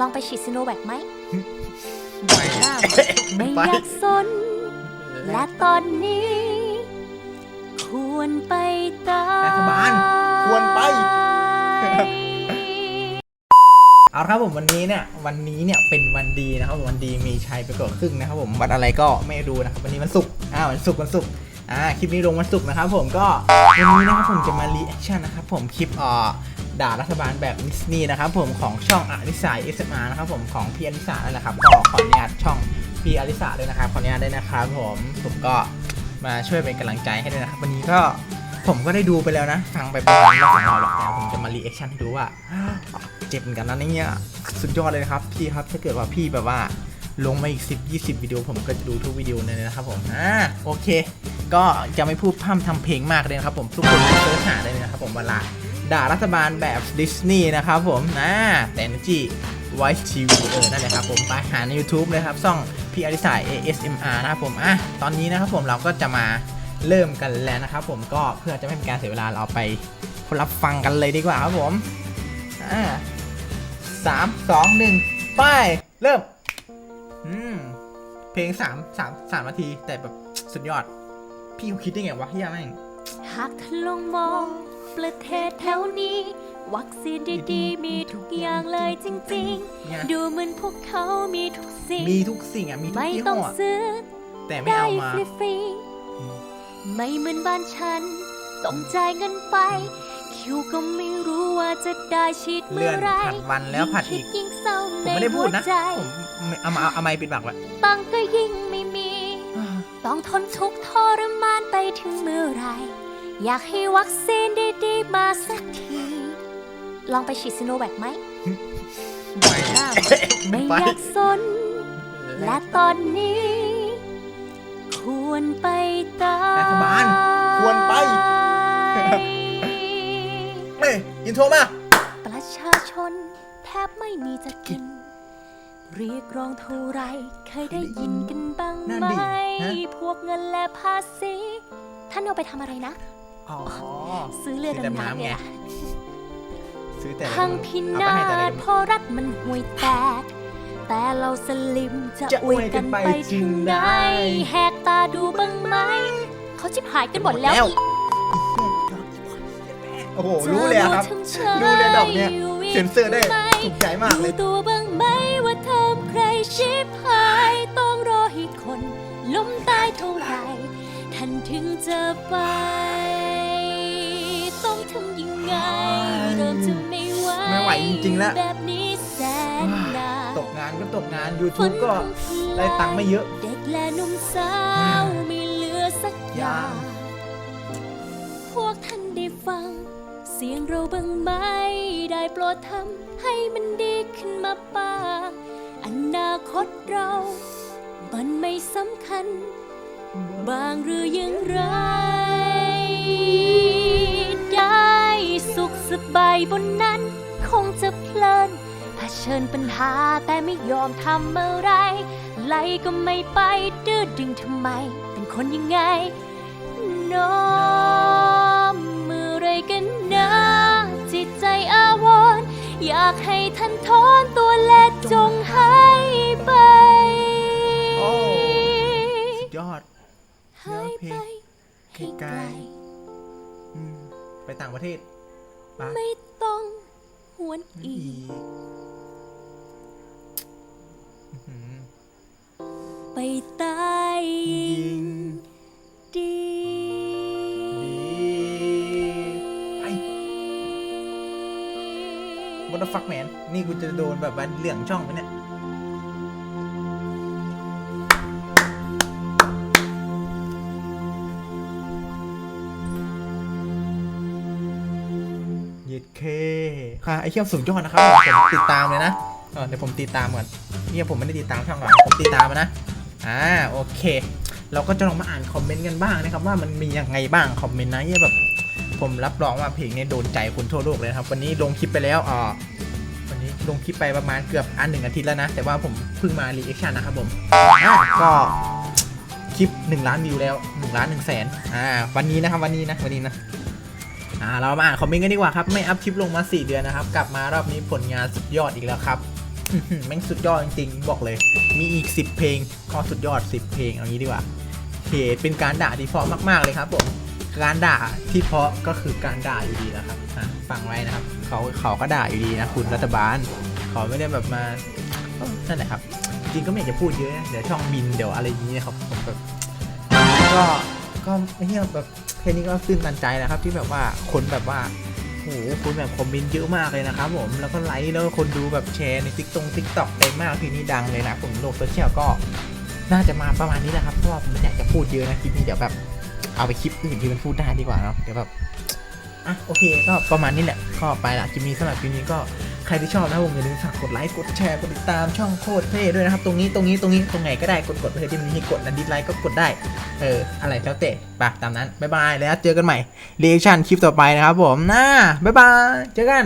ลองไปฉีดซิโนแวคไหมไปบ้างไม่ไปอยากสน และตอนนี้ ควรไปตามรัฐบาลควรไป เอาละครับผมวันนี้เนี่ยวันนี้เนี่ยเป็นวันดีนะครับผมวันดีมีชัยไปกว่าครึ่งนะครับผมวันอะไรก็ไม่รู้นะครับวันนี้วันศุกร์อ่าวันศุกร์วันศุกร์อ่าคลิปนี้ลงวันศุกร์นะครับผมก็วันนี้นะครับผมจะมารีแอคชั่นนะครับผมคลิปเอ่อ ด่ารัฐบาลแบบดิสนีย์นะครับผมของช่องอลิสาเอสมานะครับผมของพี่อลิสานั่นแหละครับก็ขออนุญาตช่องพี่อลิสาด้วยนะครับขออนุญาตด้วยนะครับผมผมก็มาช่วยเป็นกำลังใจให้ด้วยนะครับวันนี้ก็ผมก็ได้ดูไปแล้วนะ ฟังไปประมาณรอบสองรอบแล้วแต่ผมจะมารีแอคชั่นให้ดูว่า เจ็บเหมือนกันนะเนี่ยสุดยอดเลยนะครับพี่ครับถ้าเกิดว่าพี่แบบว่าลงมาอีก 10 20 วิดีโอ ผมก็จะดูทุกวิดีโอเลยนะครับผมอ่าโอเค ก็จะไม่พูดพร่ำทำเพลงมากเลยนะครับผมทุกคนเสิร์ชหาได้เลยนะครับผมเวลา ด่ารัฐบาลแบบดิสนีย์นะครับผมอ่าแต่นจี Voice TV เออนั่นแหละครับผมไปหาใน YouTube เลยครับช่องพี่อริสาย ASMR นะครับผมอะตอนนี้นะครับผมเราก็จะมาเริ่มกันแล้วนะครับผมก็เพื่อจะไม่เป็นการเสียเวลาเราไปรับฟังกันเลยดีกว่าครับผมอ่าสามสองหนึ่งไปเริ่มอืมเพลงสามสามสามนาทีแต่แบบสุดยอด พี่เขาคิดได้ไงวะเฮียแม่งหากลองมอง ประเทศแถวนี้ วัคซีนดีๆ มีทุกอย่างเลยจริง เนี่ย ๆ ดูเหมือนพวกเขามีทุกสิ่ง มีทุกสิ่งอะ มีทุกไม่ยี่ต้ห้องออะซื้อ แต่ไม่ได้เอามา ฟรีๆไม่เหมือนบ้านฉัน ต้องจ่ายเงินไป คิวก็ไม่รู้ว่าจะได้ฉีดเมื่เลื่ออนไหรผัดวันแล้วผัดอีก ยิ่งคิยิ่งเศร้าผมไม่ได้พูดนะใหัวใจผมเอามาเอาไม้ปิดปากไว้ตังค์ก็ยิ่งไม่มี ต้องทนทุกข์ทรมานไปถึงเมื่อไหรอยากให้วัคซีนดีๆ มาสักที ลองไปฉีดซิโนแวคไหมไปบ้างไม่ไปอยากสน และตอนนี้ ควรไปตามรัฐบาลควรไป เอ้ยอินโทรมา ประชาชนแทบไม่มีจะกิน เรียกร้องเท่าไรเคยได้ยินกันบ้างนั่นไหมดิฮะ พวกเงินและภาษี ท่านเอาไปทำอะไรนะ อ๋อ ซื้อเรือซื้อแต่ดำน้ำน้ำไงเนี่ยซื้อแต่ละพังพิเอานาไปให้แต่ละศเพราะรัฐมันห่วยแตก แต่เราสลิมจะจะออววยยกักันนไปไปถึงไหนถึงไหนแหกตาดูบ้างไหม เขาชิบหายกันหมดแล้วแล้วอีกโอ้โห รู้เลยอะครับ รู้เลยดอกเนี้ยเซ็นเซอร์ได้ถูกใจมากเลยรู้ตัวบ้างไหมว่าทำใครชิบหายต้องรอให้คนล้มตายเท่าไหร่ท่านถึงจะไป ไม่ไหวไม่ไหวจริงๆแล้วแบบนี้แสนนานตกงานก็ตกงาน YouTube ก็ได้ตังค์ไม่เยอะเด็กและหนุ่มสาวไม่เหลือสักอย่างพวกท่านได้ฟัง เสียงเราบ้างไหมได้โปรดทำให้มันดีขึ้นมาบ้างอนาคตเรามันไม่สำคัญ บางหรือยังไรได้ สุขสบายบนนั้น คงจะเพลินเผชิญปัญหาแต่ไม่ยอมทำอะไร ไล่ก็ไม่ไปดื้อดึงทำไม เป็นคนยังไงน้อมมือไรกันนะจิตใจอาวรณ์อยากให้ท่านทอนตัวและจงให้ไปโอ้สุดยอดหายไปให้ไกลอืม ไปต่างประเทศปะไม่ต้องหวนอีอีกกอื้อหือไปใต้ยิงดีไป What the fuck man นี่กูจะโดนแบบว่าเหลืองช่องไปเนี่ย ดเคค่ะไอเชี่ยสุดยอดนะครับผมติดตามเลยนะเเดี๋ยวผมติดตามก่อนเฮียผมไม่ได้ติดตามช่องก่อนผมติดตามนะ อ่าโอเค เราก็จะลองมาอ่านคอมเมนต์กันบ้างนะครับว่ามันมียังไงบ้างคอมเมนต์นะเฮียแบบผมรับรองว่าเพลงนี้โดนใจคนทั่วโลกเลยครับ วันนี้ลงคลิปไปแล้วอ่าวันนี้ลงคลิปไปประมาณเกือบอันหนึ่งอาทิตย์แล้วนะ แต่ว่าผมเพิ่งมารีแอคชั่นนะครับผมอ่าก็คลิป 1 ล้านวิวแล้ว1ล้าน1แสนอ่าวันนี้นะครับวันนี้นะวันนี้นะ อ่าเรามาอ่านคอมเมนต์กันดีกว่าครับ ไม่อัพคลิปลงมา 4 เดือนนะครับ กลับมารอบนี้ผลงานสุดยอดอีกแล้วครับแม่งสุดยอดจริงๆ บอกเลย มีอีก 10 เพลงก็สุดยอด 10 เพลงเอางี้ดีกว่าโอเคเป็นการด่าที่เพาะมากๆเลยครับผมการด่าที่เพาะก็คือการด่าอยู่ดีนะครับอะฟังไว้นะครับ เขาเขาก็ด่าอยู่ดีนะคุณรัฐบาล เขาไม่ได้แบบมานั่นแหละครับ จริงก็ไม่อยากจะพูดเยอะ เดี๋ยวช่องบินเดี๋ยวอะไรอย่างนี้นะครับผมแบบก็ก็ไม่ใช่แบบ ค่นี้ก็ตื้นตันใจนะครับที่แบบว่าคนแบบว่าโอ้โหคนแบบคอมเมนต์เยอะมากเลยนะครับผมแล้วก็ไลค์แล้วก็คนดูแบบแชร์ในติ๊กตงติ๊กต็อกเต็มมากทีนี้ดังเลยนะผมโลกโซเชียลก็น่าจะมาประมาณนี้แหละครับเพราะว่าผมไม่อยากจะพูดเยอะนะคลิปนี้เดี๋ยวแบบเอาไปคลิปอื่นที่มันพูดได้ดีกว่าเนาะเดี๋ยวแบบอะโอเคก็ประมาณนี้แหละก็ไปละคลิปนี้สำหรับคลิปนี้ก็ ใครที่ชอบนะผมอย่าลืมฝากกดไลค์กดแชร์กดติดตามช่องโคตรเท่ด้วยนะครับ ตรงนี้ตรงนี้ตรงนี้ตรงไหนก็ได้กดกดเลยที่มันมีให้กดนะดิสไลค์ก็กดได้เอออะไรแล้วแต่ไปตามนั้นบ๊ายบายแล้วเจอกันใหม่เรีแอคชั่นคลิปต่อไปนะครับผมน่าบ๊ายบายเจอกัน